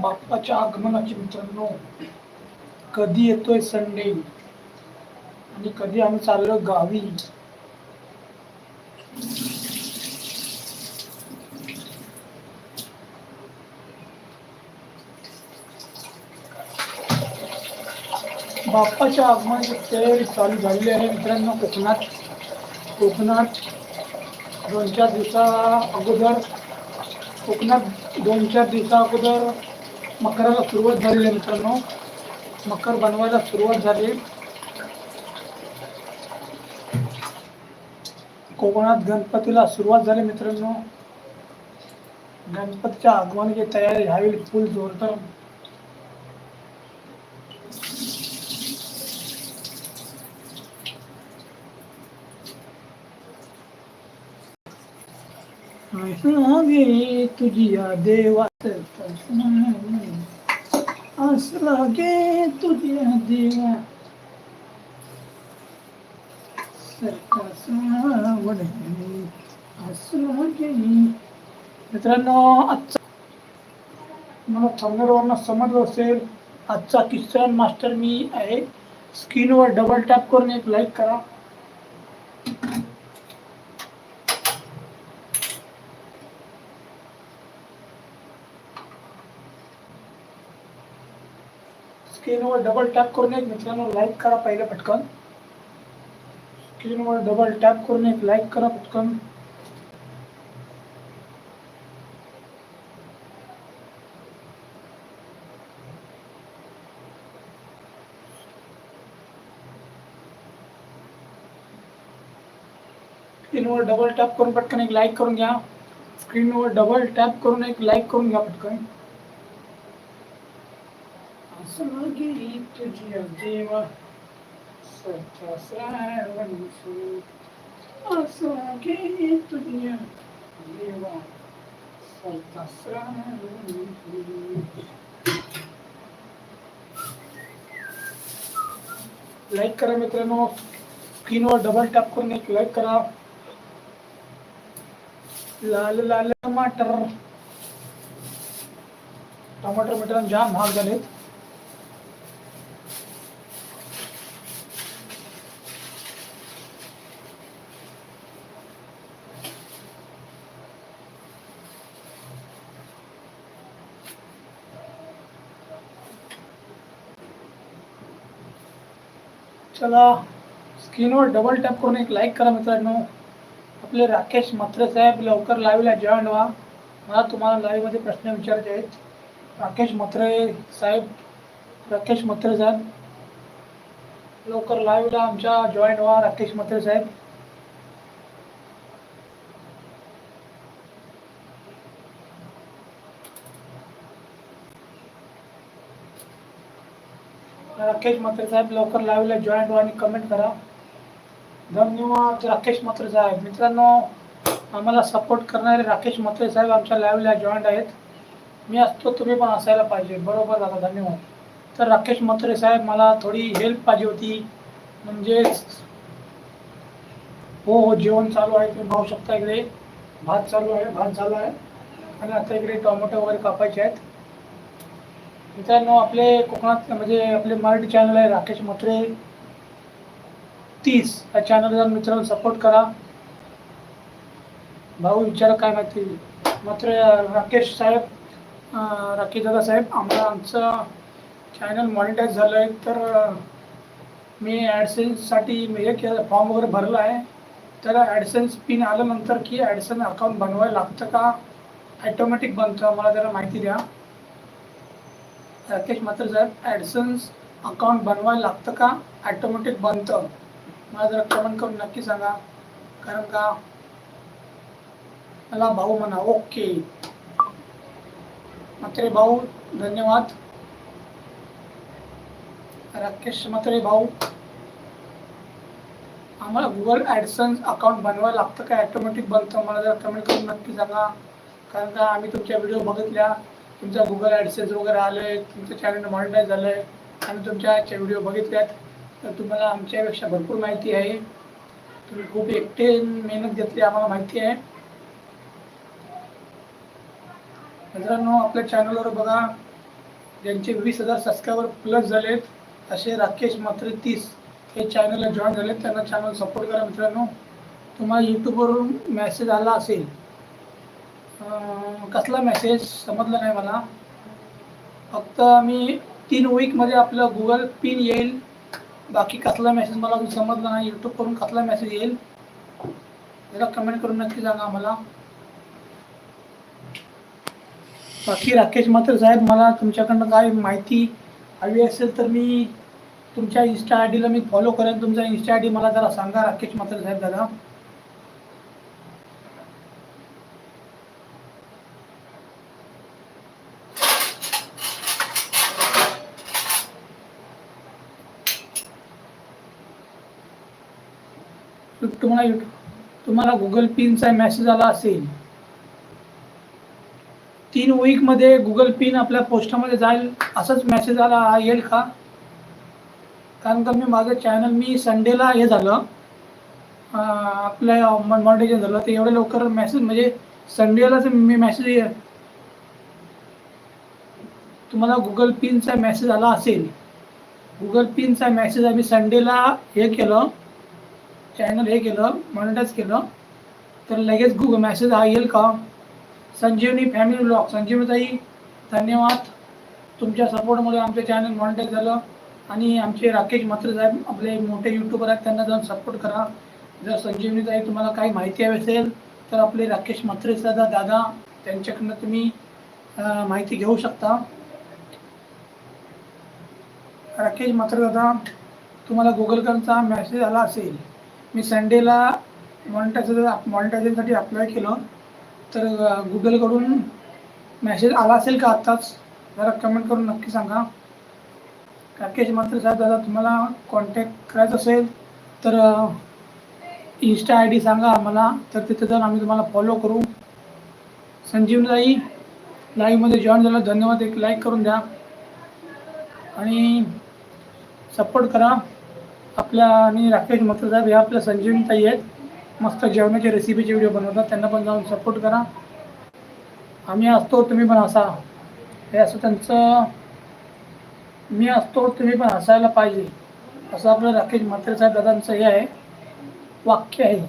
बाप्पाच्या आगमनाची मित्रांनो कधी येतोय संडे आणि कधी आम्ही चाललो गावी? बाप्पाच्या आगमनाची तयारी चालू झालेली आहे मित्रांनो कोकणात. कोकणात दोन चार दिवसा अगोदर कोकणात दोन चार दिवसा अगोदर मकराला सुरुवात झालेली आहे मित्रांनो. मकर बनवायला सुरुवात झाली. कोकणात गणपतीला सुरुवात झाली मित्रांनो. गणपतीच्या आगमनाची तयारी ह्यावेळी फुल जोरदार लागे तुझी या देवात आस लागे तुझी या देवा सावड मित्रांनो आजचा मला समजलं असेल आजचा किस्सा मास्टर मी आहे. स्क्रीनवर डबल टॅप करून एक लाईक करा. स्क्रीनवर डबल टॅप करून एक मित्रांनो लाईक करा पहिले पटकन. स्क्रीनवर डबल टॅप करून एक लाईक करा पटकन. स्क्रीनवर डबल टॅप करून पटकन एक लाईक करून घ्या. स्क्रीनवर डबल टॅप करून एक लाईक करून घ्या पटकन. असं लागे तुझी देवा सच्चा श्रावण असं लागे तुझी देवा सच्चा श्रावण लाईक करा मित्रांनो स्क्रीनवर डबल टॅप करून एक लाईक करा. लाल लाल टमाटर. टमाटर मित्रांनो जाम महाग झालेत. चला स्क्रीनवर डबल टॅप करून एक लाईक करा मित्रांनो. आपले राकेश म्हात्रे साहेब लवकर लाईव्हला जॉईन व्हा. मला तुम्हाला लाईव्हमध्ये प्रश्न विचारायचे आहेत. राकेश म्हात्रे साहेब राकेश म्हात्रे साहेब लवकर लाईव्हला आमच्या जॉईन व्हा राकेश म्हात्रे साहेब. राकेश म्हात्रे साहेब लवकर लाईव्हला जॉईंट व्हा आणि कमेंट करा. धन्यवाद राकेश म्हात्रे साहेब. मित्रांनो आम्हाला सपोर्ट करणारे राकेश म्हात्रे साहेब आमच्या लाईव्हला जॉईंट आहेत. मी असतो तुम्ही पण असायला पाहिजे. बरोबर दादा धन्यवाद. तर राकेश म्हात्रे साहेब मला थोडी हेल्प पाहिजे होती. म्हणजेच हो हो जेवण चालू आहे तुम्ही पाहू शकता इकडे. भात चालू आहे भात झाला आहे. आणि आता इकडे टोमॅटो वगैरे कापायचे आहेत. मित्रांनो आपले कोकणात म्हणजे आपले मराठी चॅनल आहे राकेश मत्रे तीस या चॅनलला मित्रांनो सपोर्ट करा. भाऊ विचारा काय माहिती? मात्र राकेश साहेब राकेश दादा साहेब आम्हाला आमचं चॅनल मॉनिटाईज झालं आहे तर मी ॲडसेन्ससाठी मी हे केलं फॉर्म वगैरे भरला आहे. तर ॲडसेन्स पिन आल्यानंतर की ॲडसन अकाउंट बनवायला लागतं का? ॲटोमॅटिक बनतं. मला जरा माहिती द्या. राकेश मात्र साहेब ॲडसन्स अकाउंट बनवायला लागतं का? ॲटोमॅटिक बनतं. मला जरा कमेंट करून नक्की सांगा. कारण का? मला भाऊ म्हणा. ओके मात्रे भाऊ धन्यवाद. राकेश मात्रे भाऊ आम्हाला गुगल ॲडसन्स अकाउंट बनवायला लागतं का? ॲटोमॅटिक बनतं. मला जरा कमेंट करून नक्की सांगा. कारण का? आम्ही तुमच्या व्हिडिओ बघितल्या. तुमचा गुगल ॲडसेन्स वगैरे आले तुमचं चॅनल मॉनिटाईज झालं आहे आम्ही तुमच्या व्हिडिओ बघितल्यात. तर तुम्हाला आमच्यापेक्षा भरपूर माहिती आहे. तुम्ही खूप एकटे मेहनत घेतली आम्हाला माहिती आहे. मित्रांनो आपल्या चॅनलवर बघा ज्यांचे वीस हजार सबस्क्रायबर प्लस झालेत असे राकेश मात्र तीस हे चॅनलला जॉईन झालेत. त्यांना चॅनल सपोर्ट करा मित्रांनो. तुम्हाला यूट्यूबवरून मेसेज आला असेल कसला मेसेज समजला नाही मला. फक्त मी तीन वीकमध्ये आपलं गुगल पिन येईल. बाकी कसला मेसेज मला अजून समजला नाही. यूट्यूबवरून कसला मेसेज येईल? जरा कमेंट करून नक्की सांगा आम्हाला. बाकी राकेश मात्र साहेब मला तुमच्याकडनं काय माहिती हवी असेल तर मी तुमच्या इन्स्टा आय डीला मी फॉलो करेन. तुमचा इन्स्टा आय डी मला जरा सांगा राकेश मात्र साहेब दादा. तुम्हाला तुम्हाला गुगल पिनचा मेसेज आला असेल. तीन वीकमध्ये गुगल पिन आपल्या पोस्टामध्ये जाईल असंच मेसेज आला येईल का? कारण का मी माझं चॅनल मी संडेला हे झालं. आपल्या मॉनिटायझेशन झालं ते एवढं लवकर मेसेज म्हणजे संडेलाच मी मेसेज तुम्हाला गुगल पिनचा मेसेज आला असेल. गुगल पिनचा मेसेज आम्ही संडेला हे केलं. चॅनल हे केलं मॉनिटाईज केलं. तर लगेच गुगल मॅसेज हा येईल का? संजीवनी फॅमिली ब्लॉग संजीवनीताई धन्यवाद. तुमच्या सपोर्टमुळे आमचं चॅनल मॉनिटाईज झालं. आणि आमचे राकेश मात्र साहेब आपले मोठे यूट्यूबर आहेत त्यांना जाऊन सपोर्ट करा. जर संजीवनीताई तुम्हाला काही माहिती हवी असेल तर आपले राकेश मात्रे दादा दादा त्यांच्याकडनं तुम्ही माहिती घेऊ शकता. राकेश मात्र दादा तुम्हाला गुगलकडचा मेसेज आला असेल. मी संडेला मॉनिटायझर मॉनिटायझरसाठी अप्लाय केलं. तर गुगलकडून मॅसेज आला असेल का आत्ताच? जरा कमेंट करून नक्की सांगा. राकेश मात्र साहेब दादा तुम्हाला कॉन्टॅक्ट करायचं असेल तर इन्स्टा आय डी सांगा आम्हाला. तर तिथे जाऊन आम्ही तुम्हाला फॉलो करू. संजीवनीताई लाईव्हमध्ये जॉईन झालं. धन्यवाद. एक लाईक करून द्या. आणि सपोर्ट करा. आपल्या आणि राकेश मत्र साहेब या आपल्या संजीवनी ताई आहेत. मस्त जेवणाचे रेसिपीचे व्हिडिओ बनवतात. त्यांना पण जाऊन सपोर्ट करा. आम्ही असतो तुम्ही पण हसा हे असं त्यांचं मी असतो तुम्ही पण हसायला पाहिजे. असं आपलं राकेश म्हात्रे साहेब दादांचं हे आहे. वाक्य आहे.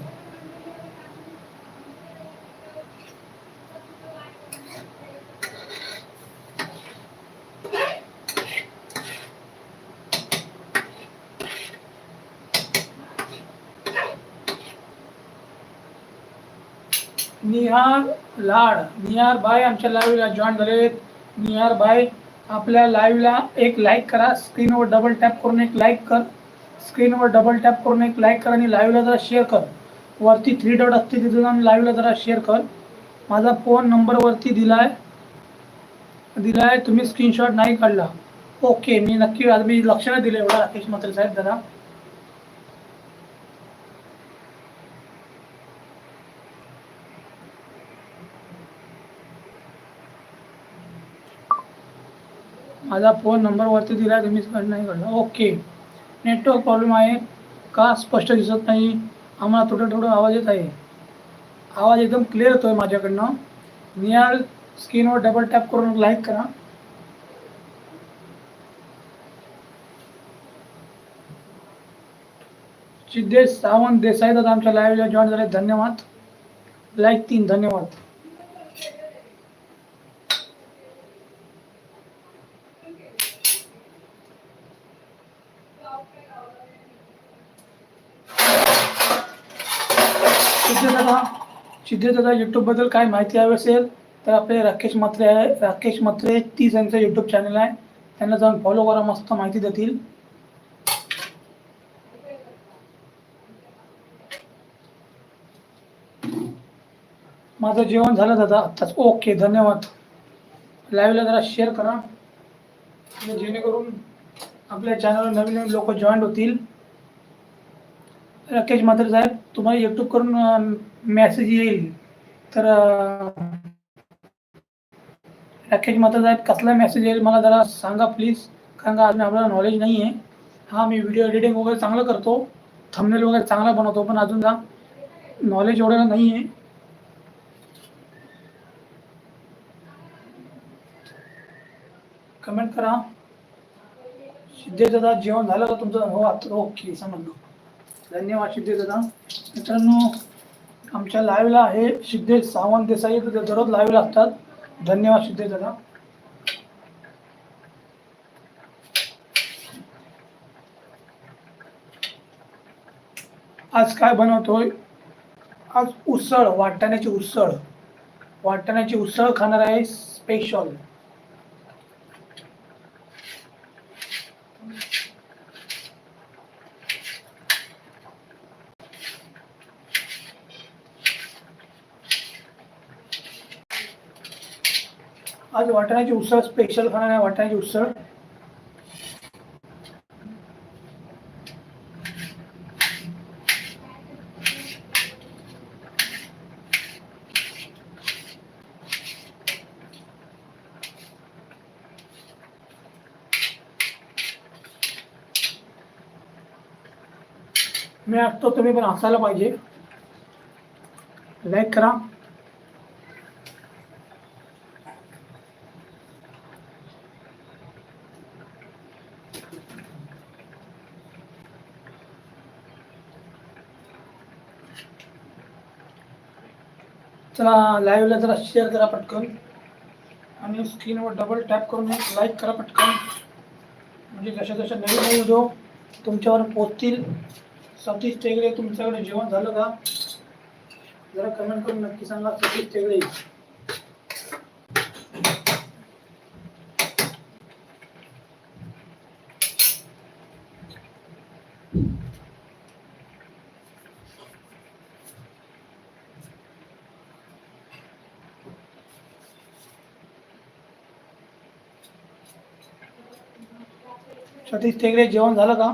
निहार लाड निहार बाय आमच्या लाईव्हला जॉईन झालेत निहार बाय आपल्या लाईव्हला एक लाईक करा स्क्रीनवर डबल टॅप करून एक लाईक कर. स्क्रीनवर डबल टॅप करून एक लाईक कर आणि लाईव्हला जरा शेअर कर. वरती थ्री डॉट असते तिथे जाऊन लाईव्हला जरा शेअर कर. माझा फोन नंबरवरती दिला आहे दिलाय. दिलाय तुम्ही स्क्रीनशॉट नाही काढला. ओके मी नक्की आज मी लक्ष नाही दिलं एवढा राकेश म्हात्रे साहेब जरा. माझा फोन नंबरवरती दिला तुम्ही नाही काढला ओके नेटवर्क प्रॉब्लेम आहे. का स्पष्ट दिसत नाही? आम्हाला थोडं थोडं आवाज येत आहे. आवाज एकदम क्लिअर येतोय माझ्याकडनं. निहाल स्क्रीनवर डबल टॅप करून लाईक करा. सिद्धेश सावंत देसाई दादा आमच्या लाईव्हला जॉईन झाले. धन्यवाद. लाईक तीन धन्यवाद सिद्धेदादा सिद्धेदादा यूट्यूबबद्दल काय माहिती हवी असेल तर आपले राकेश म्हात्रे आहे. राकेश म्हात्रे तीस यांचं यूट्यूब चॅनल आहे. त्यांना जाऊन फॉलो करा मस्त माहिती देतील. माझं जेवण झालं दादा आत्ताच. ओके धन्यवाद. लाईव्हला जरा शेअर करा. जेणेकरून आपल्या चॅनलवर नवीन नवीन लोक जॉईन होतील. राकेश म्हात्रे साहेब तुम्हाला यूट्यूब करून मेसेज तर अं, राकेश म्हात्रे साहेब कसला मेसेज मला जरा सांगा प्लीज़ कारण का अजून आपल्याला नॉलेज नाही आहे हा मी व्हिडिओ एडिटिंग वगैरे चांगलं करतो. थंबनेल वगैरे चांगला बनवतो पण अजून नॉलेज एवढं नाही आहे कमेंट करा. सिद्धेश दादा जेवण झालं का तुमचं? हो आता ओके समजलो धन्यवाद सिद्धेश दादा मित्रांनो आमच्या लाईव्हला आहे सिद्धेश सावंत देसाई तर ते दररोज लाईव्हला असतात. धन्यवाद सिद्धेश दादा आज काय बनवतोय? आज उसळ वाटाण्याची उसळ. वाटाण्याची उसळ खाणार आहे स्पेशल आज वाटाण्याची उसळ स्पेशल खाणार आहे वाटाण्याची उसळ मी असतो तुम्ही पण हसायला पाहिजे लाईक करा। चला लाईव्हला जरा शेअर करा पटकन. आणि स्क्रीनवर डबल टॅप करून लाईक करा पटकन. म्हणजे जशा जशा नवीन नवीन व्हिडिओ तुमच्यावर पोचतील सतीश टेगडे तुमच्याकडे जेवण झालं का? जरा कमेंट करून नक्की सांगा सतीश टेगडे सतीश टेगडे जेवण झालं का?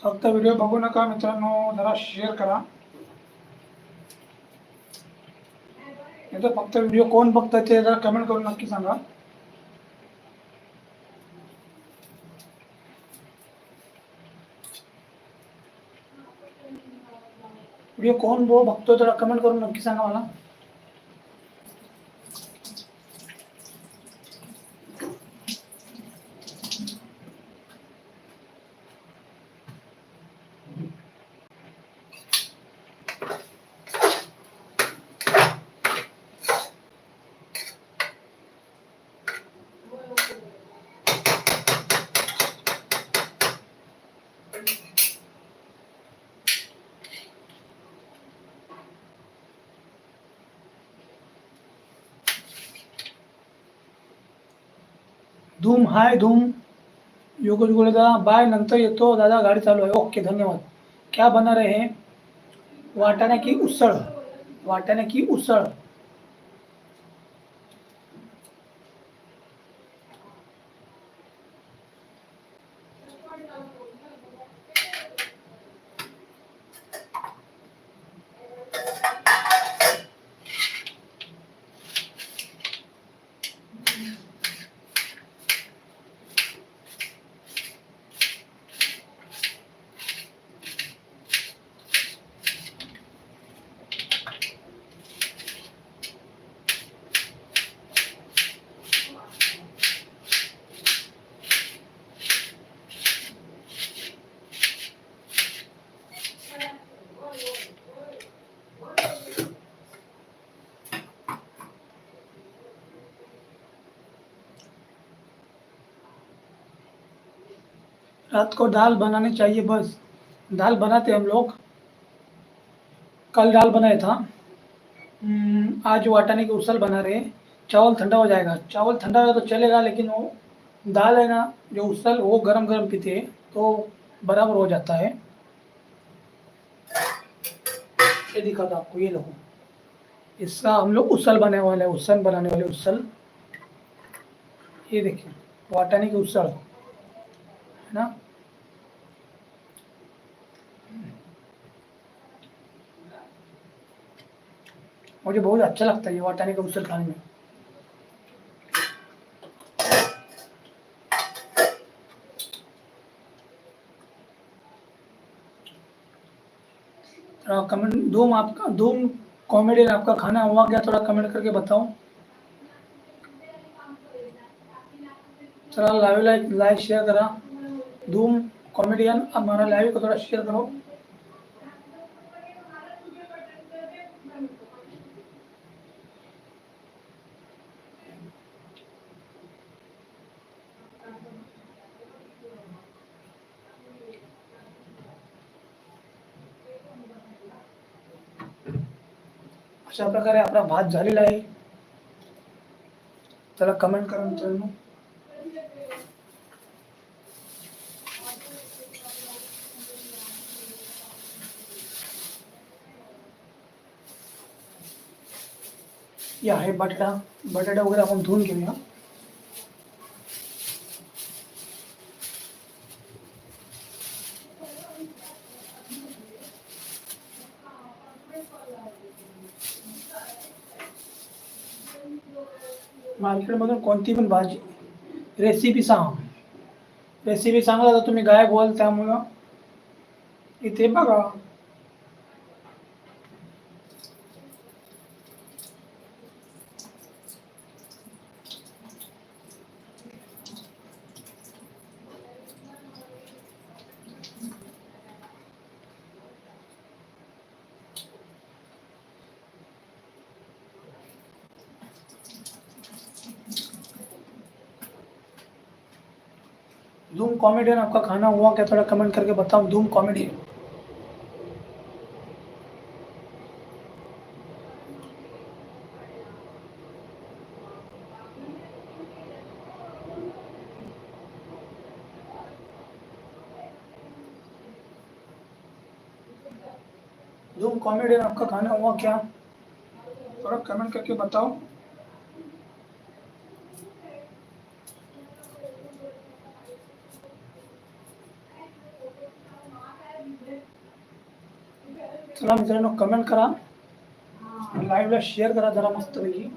फक्त व्हिडिओ बघू नका मित्रांनो जरा शेअर करा. नाही तर फक्त व्हिडिओ कोण बघतं ते जरा कमेंट करून नक्की सांगा व्हिडिओ कोण बो बघतो जरा कमेंट करून नक्की सांगा मला धूम हाय धूम. योगेश गोळे दादा बाय नंतर येतो. दादा गाडी चालू आहे. ओके धन्यवाद. क्या बना रहे हैं? वाटाणे की उसळ. वाटाणे की उसळ. रात को दाल बनानी चाहिए बस। दाल बनाते हम लोग। कल दाल बनाया था। हम्म, आज वाटाने की उसल बना रहे हैं। चावल ठंडा हो जाएगा। चावल ठंडा होगा तो चलेगा लेकिन वो दाल है ना जो उसल वो गरम गरम पीते तो बराबर हो जाता है। ये दिखाता आपको ये लो। इसका हम लोग उसल बनाने वाले उसल बनाने वाले उसल। ये देखिए वो वाटाने की उसल है ना? मुझे बहुत अच्छा लगता है ये वाटाने का उसळ खाने में। कमेंट धूम आपका धूम कॉमेडी आपका खाना हुआ क्या? थोड़ा कमेंट करके बताओ। चला लाइव लाइक लाइक शेयर करा। धूम कॉमेडियन हमारा लाइव को थोड़ा शेयर करो। अशा प्रकारे आपला भात झालेला आहे. त्याला कमेंट करा मित्रांनो. या आहे बटाटा. बटाटा वगैरे आपण धुवून घेऊया. मधून कोणती पण भाजी. रेसिपी सांग. रेसिपी सांगला तर तुम्ही गायब व्हाल त्यामुळं इथे बघा. धूम कॉमेडियन आपका खाना हुआ क्या? थोड़ा कमेंट करके बताओ, धूम कॉमेडियन धूम कॉमेडियन आपका खाना हुआ क्या? थोड़ा कमेंट करके बताओ। चला मित्रांनो कमेंट करा. लाईव्हला शेअर करा जरा मस्तपैकी.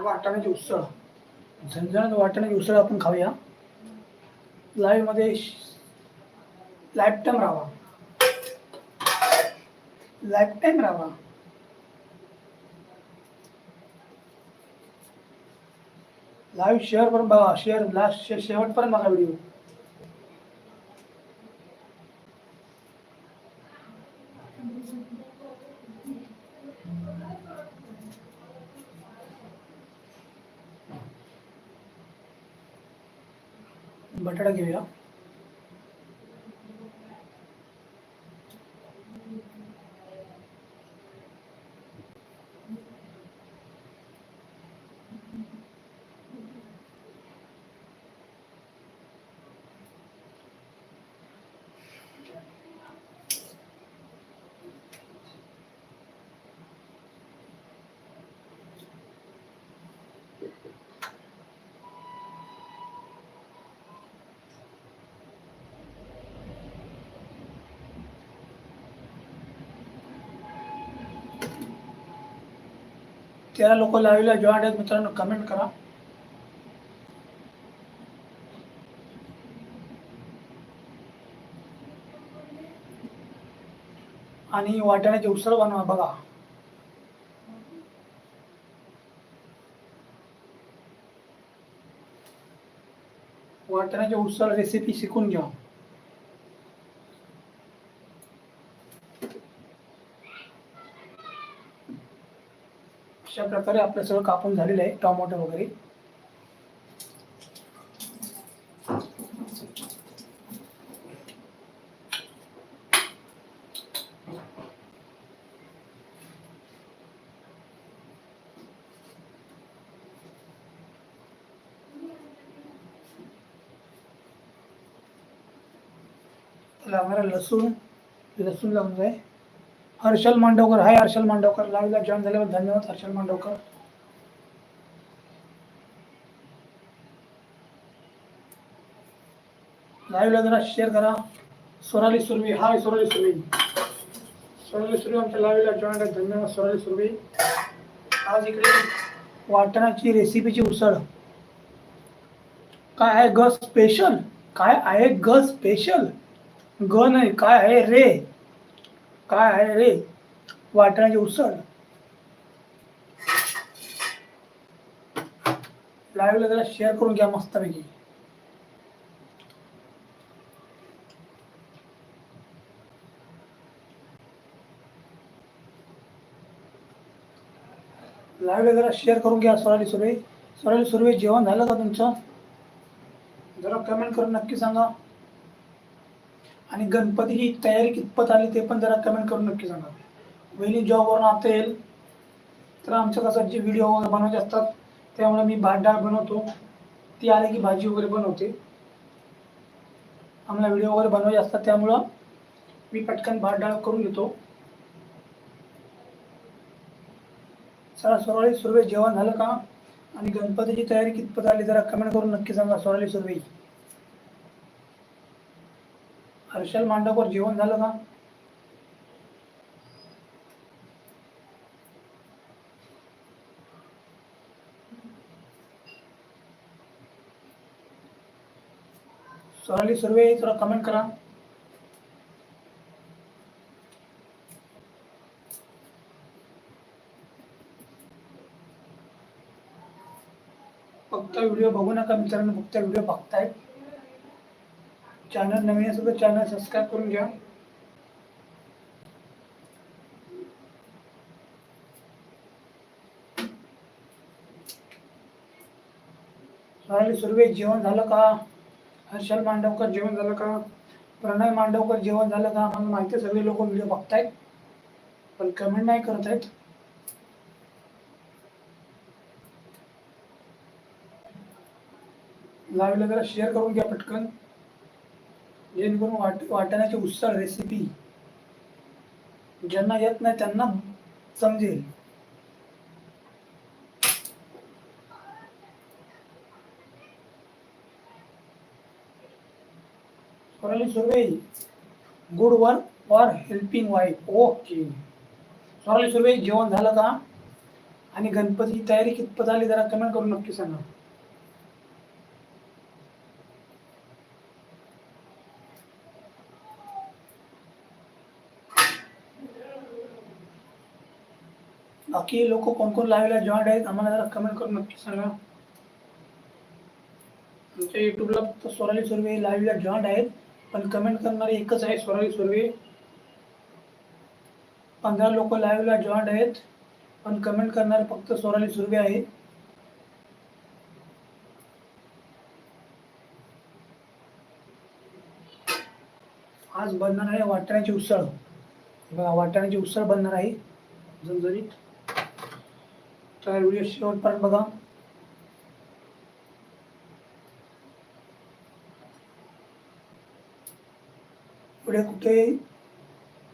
वाटाण्याची उसळ. झणझणत वाटाण्याची उसळ आपण खाऊया. लाईव्हमध्ये लाईफ टाईम राहा लाईफ टाईम राहा लाईव्ह शेअर पण बघा शेअर लास्ट शेवटपर्यंत बघा व्हिडिओ बटाटा घेऊया तेरा लोक लाईव्हला जॉईन आहेत मित्रांनो कमेंट करा. आणि वाटाण्याची उसळ बनवा बघा. वाटाण्याची उसळ रेसिपी शिकून घ्या. प्रकारे आपलं सगळं कापून झालेलं आहे टोमॅटो वगैरे. लागणारा लसूण लसूण लावून आहे हर्षल मांडवकर. हाय हर्षल मांडवकर. लाईव्हला जॉईन झाल्याबद्दल धन्यवाद हर्षल मांडवकर. लाईव्हला जरा शेअर करा. सोनाली सुरवी. हाय सोनाली सुरवी. सोनाली सुरवी आमच्या लाईव्हला जॉईन आहे धन्यवाद सोनाली सुरवी. आज इकडे वाटणाची रेसिपीची उसळ. काय आहे ग स्पेशल काय आहे ग स्पेशल ग नाही काय आहे रे? काय आहे रे? वाटण्याची उसळ. लाईव्हला जरा शेअर करून घ्या मस्तपैकी. लाईव्हला जरा शेअर करून घ्या सोनाली सुर्वे. सोनाली सुर्वे जेवण झालं का तुमचं? जरा कमेंट करून नक्की सांगा. आणि गणपतीची तयारी कितपत आली ते पण जरा कमेंट करून नक्की सांगा. वहिनी जॉबवरून आता येईल. तर आमच्या कसं जे व्हिडिओ वगैरे बनवायचे असतात त्यामुळे मी भात डाळ बनवतो. ती आली की भाजी वगैरे बनवते. आम्हाला व्हिडिओ वगैरे बनवायचे असतात त्यामुळं मी पटकन भात डाळ करून घेतो. चला सोनाली सुर्वे जेवण झालं का? आणि गणपतीची तयारी कितपत आली जरा कमेंट करून नक्की सांगा सोनाली सुर्वे. हर्षल मांडवकर जेवण झालं का? सोनाली सुर्वे जरा कमेंट करा. फक्त व्हिडिओ बघू नका मित्रांनो फक्त व्हिडिओ बघताय. चॅनल नवीन असेल तर चॅनल सबस्क्राईब करून घ्या. सोनाली सुर्वे जेवण झालं का? हर्षल मांडवकर जेवण झालं का? प्रणय मांडवकर जेवण झालं का? मला माहिती सगळे लोक व्हिडिओ बघतायत. पण कमेंट नाही करत आहेत लाईव्हला जरा शेअर करून घ्या पटकन. जेणेकरून वाट वाटाण्याची उत्सळ रेसिपी ज्यांना येत नाही त्यांना समजेल. Sonali Surve good work for helping wife okay Sonali Surve जेवण झालं का? आणि गणपतीची तयारी कितपत आली? जरा कमेंट करून नक्की सांगा. बाकी लोक कोण कोण लावायला जॉईंट आहेत आम्हाला जरा कमेंट करून नक्की सांगा. आमच्या युट्यूबला फक्त सोनाली सुर्वे लाईव्हला जॉईंट आहेत पण कमेंट करणारे एकच आहे सोनाली सुर्वे पंधरा लोक लाईव्हला जॉईंट आहेत पण कमेंट करणारे फक्त सोनाली सुर्वे आहे. आज बनणार आहे वाटाण्याची उसळ. बघा वाटाण्याची उसळ बनणार आहे. झणझणीत. तर व्हिडिओ शेवटपर्यंत बघा. पुढे कुठे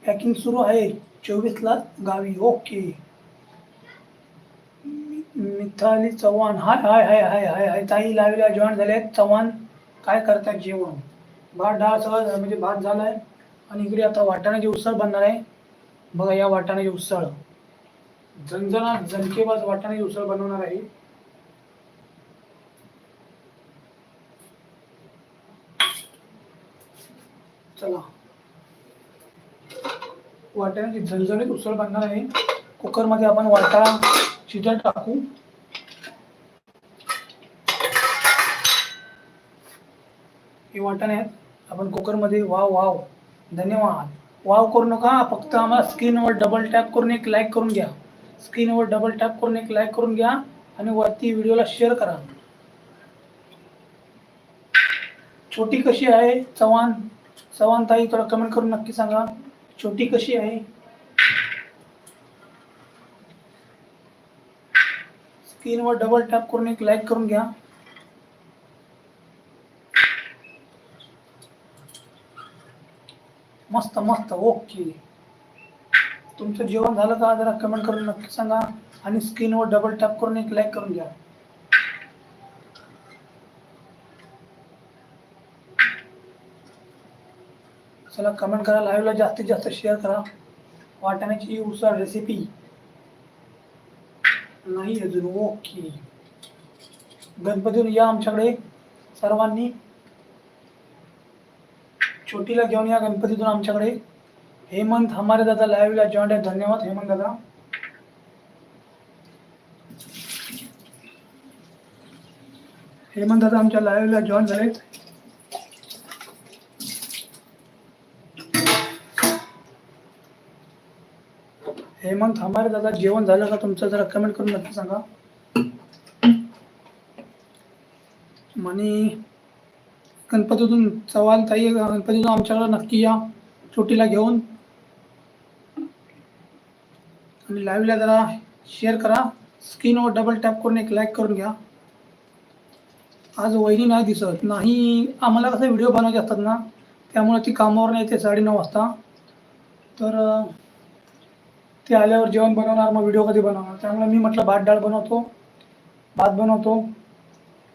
पॅकिंग सुरू आहे? चोवीसला गावी. Okay. Mithali Chavan. Hi hi hi hi hi hi. ताई लावीला जॉईन झाले आहेत. चव्हाण काय करतात जेवण? भात डाळ सगळं म्हणजे भात झालाय. आणि इकडे आता वाटाण्याची उसळ बनणार आहे. बघा या वाटाण्याची उसळ. झणझणाट झणकेबाज वाटाणे उसळ बनवणार आहे. चला. वाटाण्याची झणझणीत उसळ बनणार आहे. कुकरमध्ये आपण वाटा शिजत टाकू. हे वाटाणे आहेत आपण कुकरमध्ये वाव वाव. धन्यवाद. वाव करू नका फक्त आम्हाला स्क्रीनवर डबल टॅप करून एक लाईक करून घ्या. स्क्रीनवर डबल टॅप करून एक लाईक करून घ्या आणि वरती व्हिडिओला शेअर करा. छोटी कशी आहे? चव्हाण चव्हाण ताई थोडा कमेंट करून नक्की सांगा. छोटी कशी आहे? स्क्रीनवर डबल टॅप करून एक लाईक करून घ्या. मस्त मस्त ओके तुमचं जेवण झालं का जरा कमेंट करून नक्की सांगा. आणि स्क्रीनवर डबल टॅप करून एक लाईक करून घ्या. चला कमेंट करा लाईव्हला जास्तीत जास्त शेअर करा. वाटाण्याची उसळ रेसिपी नाही अजून ओके गणपतीतून या आमच्याकडे सर्वांनी. छोटीला घेऊन या गणपतीतून आमच्याकडे. हेमंत हमारे दादा लाईव्हला जॉईंट आहे धन्यवाद हेमंत दादा। हेमंत दादा आमच्या लाईव्हला जॉईन झालेत। हेमंत हमारे दादा जेवण झालं का तुमचं? जरा कमेंट करून नक्की सांगा। आणि गणपतीतून चव्हाण ताई गणपतीतून आमच्याकडे नक्की या। सुट्टीला घेऊन। आणि लाईव्हला जरा शेअर करा. स्क्रीनवर डबल टॅप करून एक लाईक करून घ्या. आज वहिनी नाही दिसत. नाही आम्हाला कसं व्हिडिओ बनवायचे असतात ना त्यामुळे ती कामावर नाही येते साडेनऊ वाजता. तर ते आल्यावर जेवण बनवणार मग व्हिडिओ कधी बनवणार? त्यामुळे मी म्हटलं भात डाळ बनवतो. भात बनवतो.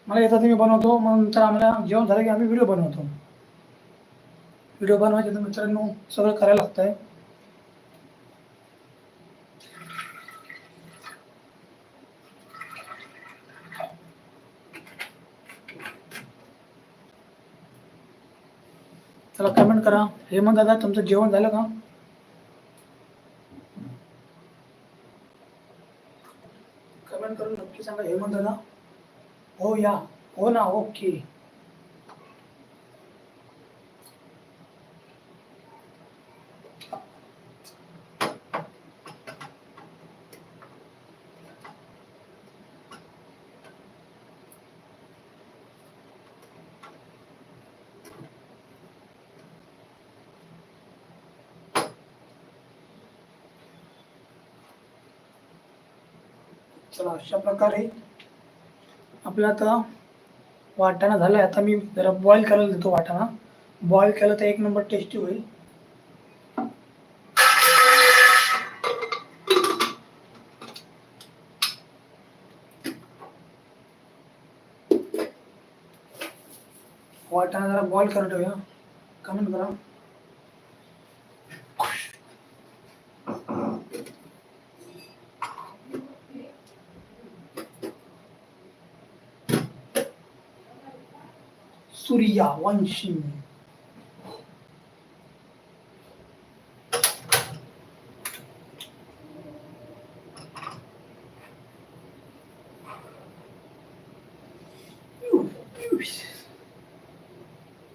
मला येतात मी बनवतो. मग नंतर आम्हाला जेवण झालं की आम्ही व्हिडिओ बनवतो. व्हिडिओ बनवायचे तर मित्रांनो सगळं करायला लागतं आहे चला कमेंट करा. हेमंत दादा तुमचं जेवण झालं का? कमेंट करून नक्की सांगा. हेमंत दादा. हो या. हो ना ओके चला अशा प्रकारे आपला आता वाटाणा झाला आहे आता मी जरा बॉईल करायला देतो वाटाणा. बॉईल केलं तर एक नंबर टेस्टी होईल. वाटाणा जरा बॉईल करून ठेवूया. कमेंट करा. सूर्यवंशी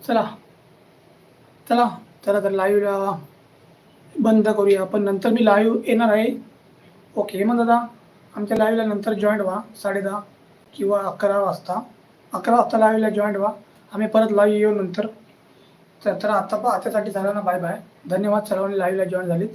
चला. चला चला तर लाईव्ह बंद करूया. आपण नंतर मी लाईव्ह येणार आहे. ओके मग दादा आमच्या लाईव्हला नंतर जॉईंट व्हा साडे दहा किंवा अकरा वाजता. अकरा वाजता लाईव्हला जॉईंट व्हा. आम्ही परत लाईव्ह येऊ नंतर तर तर पहा आतासाठी झालं ना बाय बाय धन्यवाद सर्वांनी लाईव्हला जॉईन झालीत.